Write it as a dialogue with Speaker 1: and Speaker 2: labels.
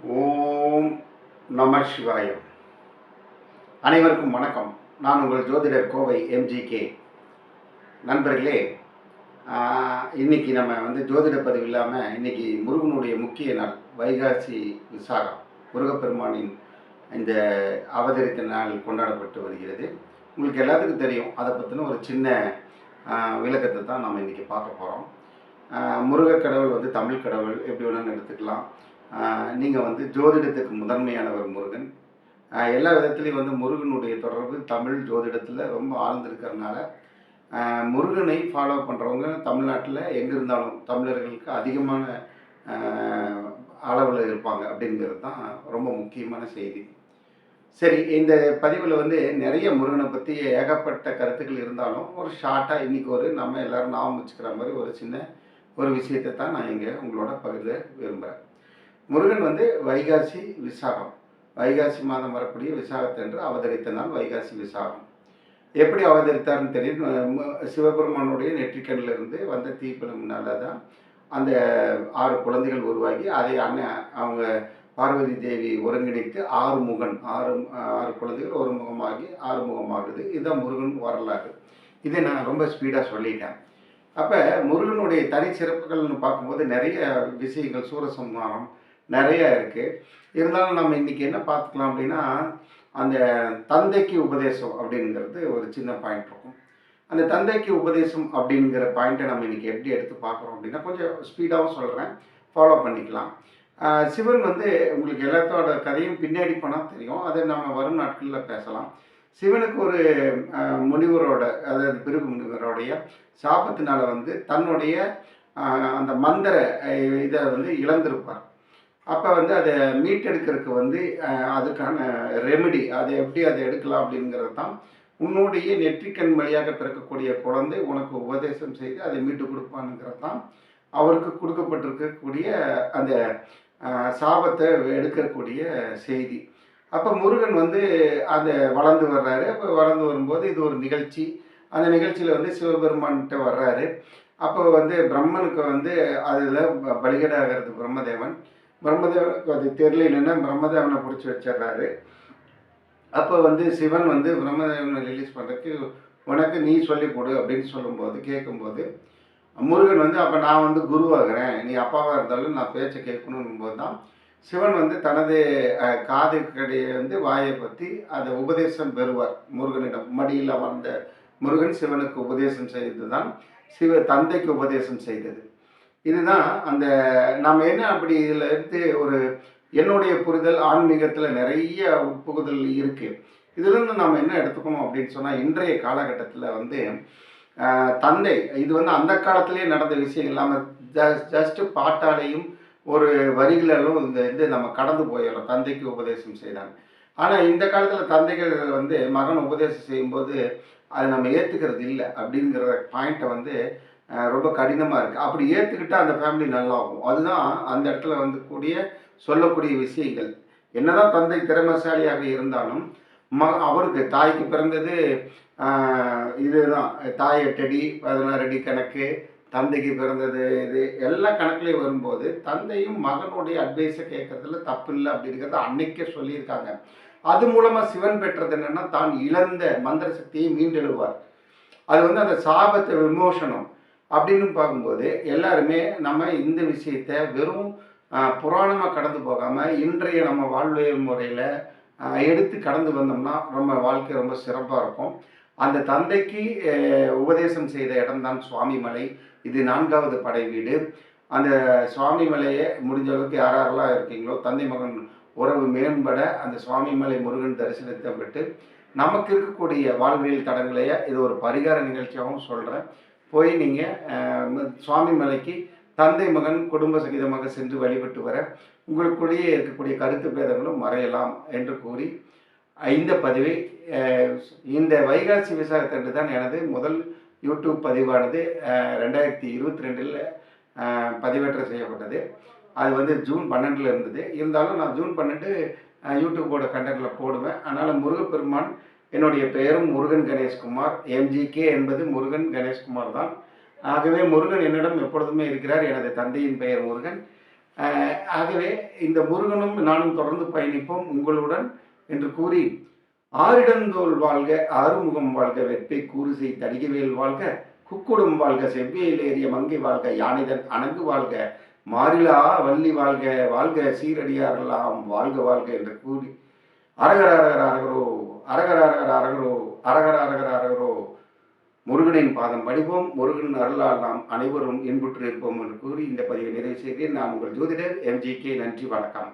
Speaker 1: ஓம் நம சிவாயம் அனைவருக்கும் வணக்கம். நான் உங்கள் ஜோதிடர் கோவை எம்ஜிகே நண்பர்களே ஆஹ், இன்னைக்கு நம்ம வந்து ஜோதிட பதிவு இல்லாமல் இன்னைக்கு முருகனுடைய முக்கிய நாள் வைகாசி விசாகம். முருகப்பெருமானின் இந்த அவதரித்த நாள் கொண்டாடப்பட்டு வருகிறது. உங்களுக்கு எல்லாத்துக்கும் தெரியும் அதை பற்றின ஒரு சின்ன விளக்கத்தை தான் நம்ம இன்னைக்கு பார்க்க போகிறோம் முருகக் கடவுள் வந்து தமிழ் கடவுள் எப்படி வேணாலும் எடுத்துக்கலாம். நீங்கள் வந்து ஜோதிடத்துக்கு முதன்மையானவர் முருகன். எல்லா விதத்துலேயும் வந்து முருகனுடைய தொடர்பு தமிழ் ஜோதிடத்தில் ரொம்ப ஆழ்ந்திருக்கிறதுனால முருகனை ஃபாலோ பண்ணுறவங்க தமிழ்நாட்டில் எங்கே இருந்தாலும் தமிழர்களுக்கு அதிகமான அளவில் இருப்பாங்க அப்படிங்கிறது தான் ரொம்ப முக்கியமான செய்தி. சரி இந்த பதிவில் வந்து நிறைய முருகனை பற்றி ஏகப்பட்ட கருத்துக்கள் இருந்தாலும் ஒரு ஷார்ட்டாக இன்றைக்கி ஒரு நம்ம எல்லாரும் ஞாபகம் வச்சுக்கிற மாதிரி ஒரு சின்ன ஒரு விஷயத்தை தான் நான் இங்கே உங்களோட பகிர்ந்து விரும்புகிறேன் முருகன் வந்து வைகாசி விசாகம். வைகாசி மாதம் வரக்கூடிய விசாகத்தன்று அவதரித்த நாள் வைகாசி விசாகம். எப்படி அவதரித்தார்னு தெரியும். சிவபெருமானுடைய நெற்றிக்கண்ணில் இருந்து வந்த தீப்பிழம்புனால தான் அந்த ஆறு குழந்தைகள் உருவாகி அதை அண்ணன் அவங்க பார்வதி தேவி ஒருங்கிணைத்து ஆறு முகன் ஆறு ஆறு குழந்தைகள் ஒரு முகமாகி ஆறு முகமாகுது. இதுதான் முருகன் வரலாறு. இதை நான் ரொம்ப ஸ்பீடாக சொல்லிட்டேன். அப்போ முருகனுடைய தனிச்சிறப்புகள்னு பார்க்கும்போது நிறைய விஷயங்கள் சூரசம்ஹாரம் நிறைய இருக்குது இருந்தாலும் நம்ம இன்றைக்கி என்ன பார்த்துக்கலாம் அப்படின்னா அந்த தந்தைக்கு உபதேசம் அப்படிங்கிறது ஒரு சின்ன பாயிண்ட் இருக்கும். அந்த தந்தைக்கு உபதேசம் அப்படிங்கிற பாயிண்ட்டை நம்ம இன்றைக்கி எப்படி எடுத்து பார்க்குறோம் அப்படின்னா கொஞ்சம் ஸ்பீடாகவும் சொல்கிறேன் ஃபாலோ பண்ணிக்கலாம். சிவன் வந்து உங்களுக்கு எல்லாத்தோட கதையும் பின்னாடி போனால் தெரியும். அதை நம்ம வரும் நாட்களில் பேசலாம். சிவனுக்கு ஒரு முனிவரோட அதாவது பிரிவு முனிவரோடைய சாபத்தினால வந்து தன்னுடைய அந்த மந்திர இதை வந்து இழந்திருப்பார். அப்போ வந்து அதை மீட்டெடுக்கிறதுக்கு வந்து அதுக்கான ரெமெடி அதை எப்படி அதை எடுக்கலாம் அப்படிங்கிறது தான் உன்னுடைய நெற்றிக்கண் வழியாக பிறக்கக்கூடிய குழந்தை உனக்கு உபதேசம் செய்து அதை மீட்டு கொடுப்பானுங்கிறது தான் அவருக்கு கொடுக்கப்பட்டிருக்கக்கூடிய அந்த சாபத்தை எடுக்கக்கூடிய செய்தி. அப்போ முருகன் வந்து அந்த வளர்ந்து வர்றாரு. அப்போ வளர்ந்து வரும்போது இது ஒரு நிகழ்ச்சி. அந்த நிகழ்ச்சியில் வந்து சிவபெருமான்கிட்ட வர்றாரு. அப்போ வந்து பிரம்மனுக்கு வந்து அதில் பலிகடாகிறது பிரம்மதேவன். பிரம்மதேவனுக்கு அது தெரியலன்னா பிரம்மதேவனை பிடிச்சி வச்சிடுறாரு. அப்போ வந்து சிவன் வந்து பிரம்மதேவனை ரிலீஸ் பண்ணுறதுக்கு உனக்கு நீ சொல்லிக் கொடு அப்படின்னு சொல்லும்போது கேட்கும்போது முருகன் வந்து அப்போ நான் வந்து குருவாகிறேன். நீ அப்பாவாக இருந்தாலும் நான் பேச்சை கேட்கணும் போது தான் சிவன் வந்து தனது காது கடையை வந்து வாயை பற்றி அதை உபதேசம் பெறுவார். முருகனிடம் மடியில் அமர்ந்த முருகன் சிவனுக்கு உபதேசம் செய்தது தான் சிவ தந்தைக்கு உபதேசம் செய்தது. இதுதான் அந்த நம்ம என்ன அப்படி இதில் இருந்து ஒரு என்னுடைய புரிதல் ஆன்மீகத்தில் நிறைய உட்புகுதல் இருக்குது இதுலேருந்து நம்ம என்ன எடுத்துக்கணும் அப்படின்னு சொன்னால் இன்றைய காலகட்டத்தில் வந்து தந்தை இது வந்து அந்த காலத்திலேயே நடந்த விஷயம் இல்லாமல் ஜஸ்ட் பாட்டாலையும் ஒரு வரிகளிலும் இந்த இது நம்ம கடந்து போயிடலாம். தந்தைக்கு உபதேசம் செய்தாங்க. ஆனால் இந்த காலத்தில் தந்தைகள் வந்து மகன் உபதேசம் செய்யும்போது அதை நம்ம ஏற்றுக்கிறது இல்லை அப்படிங்கிற பாயிண்ட்டை வந்து ரொம்ப கடினமாக இருக்குது அப்படி ஏற்றுக்கிட்டால் அந்த ஃபேமிலி நல்லாகும். அதுதான் அந்த இடத்துல வந்து கூடிய சொல்லக்கூடிய விஷயங்கள். என்னதான் தந்தை திறமைசாலியாக இருந்தாலும் ம அவருக்கு தாய்க்கு பிறந்தது இதுதான். தாய் எட்டடி பதினாறு அடி கணக்கு தந்தைக்கு பிறந்தது இது எல்லா கணக்குலையும் வரும்போது தந்தையும் மகனுடைய அட்வைஸை கேட்கறதுல தப்பு இல்லை அப்படிங்கிறத அன்னைக்கே சொல்லியிருக்காங்க. அது மூலமாக சிவன் பெற்றது என்னன்னா தான் இழந்த மந்திர சக்தியை மீண்டெழுவார். அது வந்து அந்த சாபத்தை விமோசனம். அப்படின்னு பார்க்கும்போது எல்லாருமே நம்ம இந்த விஷயத்த வெறும் புராணமாக கடந்து போகாமல் இன்றைய நம்ம வாழ்வியல் முறையில் எடுத்து கடந்து வந்தோம்னா நம்ம வாழ்க்கை ரொம்ப சிறப்பாக இருக்கும். அந்த தந்தைக்கு உபதேசம் செய்த இடம்தான் சுவாமிமலை. இது நான்காவது படை வீடு. அந்த சுவாமிமலையை முடிஞ்ச அளவுக்கு யார் யாரெல்லாம் இருக்கீங்களோ தந்தை மகன் உறவு மேம்பட அந்த சுவாமிமலை முருகன் தரிசனத்தை விட்டு நமக்கு இருக்கக்கூடிய வாழ்வியல் தடங்களையே இது ஒரு பரிகார நிகழ்ச்சியாகவும் சொல்கிறேன் போய் நீங்கள் சுவாமி மலைக்கு தந்தை மகன் குடும்ப சகிதமாக சென்று வழிபட்டு வர உங்களுக்குள்ளேயே இருக்கக்கூடிய கருத்து பேதங்களும் மறையலாம் என்று கூறி இந்த பதிவை இந்த வைகாசி விசாரத்தன்று தான் எனது முதல் யூடியூப் பதிவானது ரெண்டாயிரத்தி இருபத்தி ரெண்டில் பதிவேற்றம் செய்யப்பட்டது. அது வந்து ஜூன் பன்னெண்டில் இருந்தது. இருந்தாலும் நான் ஜூன் பன்னெண்டு யூடியூப்போட கண்டென்ட்டில் போடுவேன். அதனால் முருகப்பெருமான் என்னுடைய பெயரும் முருகன் கணேஷ்குமார். எம்ஜிகே என்பது முருகன் கணேஷ்குமார் தான். ஆகவே முருகன் என்னிடம் எப்பொழுதுமே இருக்கிறார். எனது தந்தையின் பெயர் முருகன். ஆகவே இந்த முருகனும் நானும் தொடர்ந்து பயணிப்போம் உங்களுடன் என்று கூறி ஆரிடந்தோல் வாழ்க ஆறுமுகம் வாழ்க வெற்பை கூறுசை தடிகவேல் வாழ்க குக்குடும் வாழ்க செவ்வியில் ஏறிய மங்கை வாழ்க யானைதன் அணங்கு வாழ்க மாறிலா வள்ளி வாழ்க வாழ்க சீரடியாரெல்லாம் வாழ்க வாழ்க என்று கூறி அரகர் அரகர் அரகரோ அரகர அரகர அரகரோ அரகர அரகர அரகரோ முருகனின் பாதம் படிப்போம். முருகன் அருளால் நாம் அனைவரும் இன்புற்று இருப்போம் என்று கூறி இந்த பதிவை நிறைவு செய்கிறேன். நான் உங்கள் ஜோதிடர் எம்ஜிகே நன்றி வணக்கம்.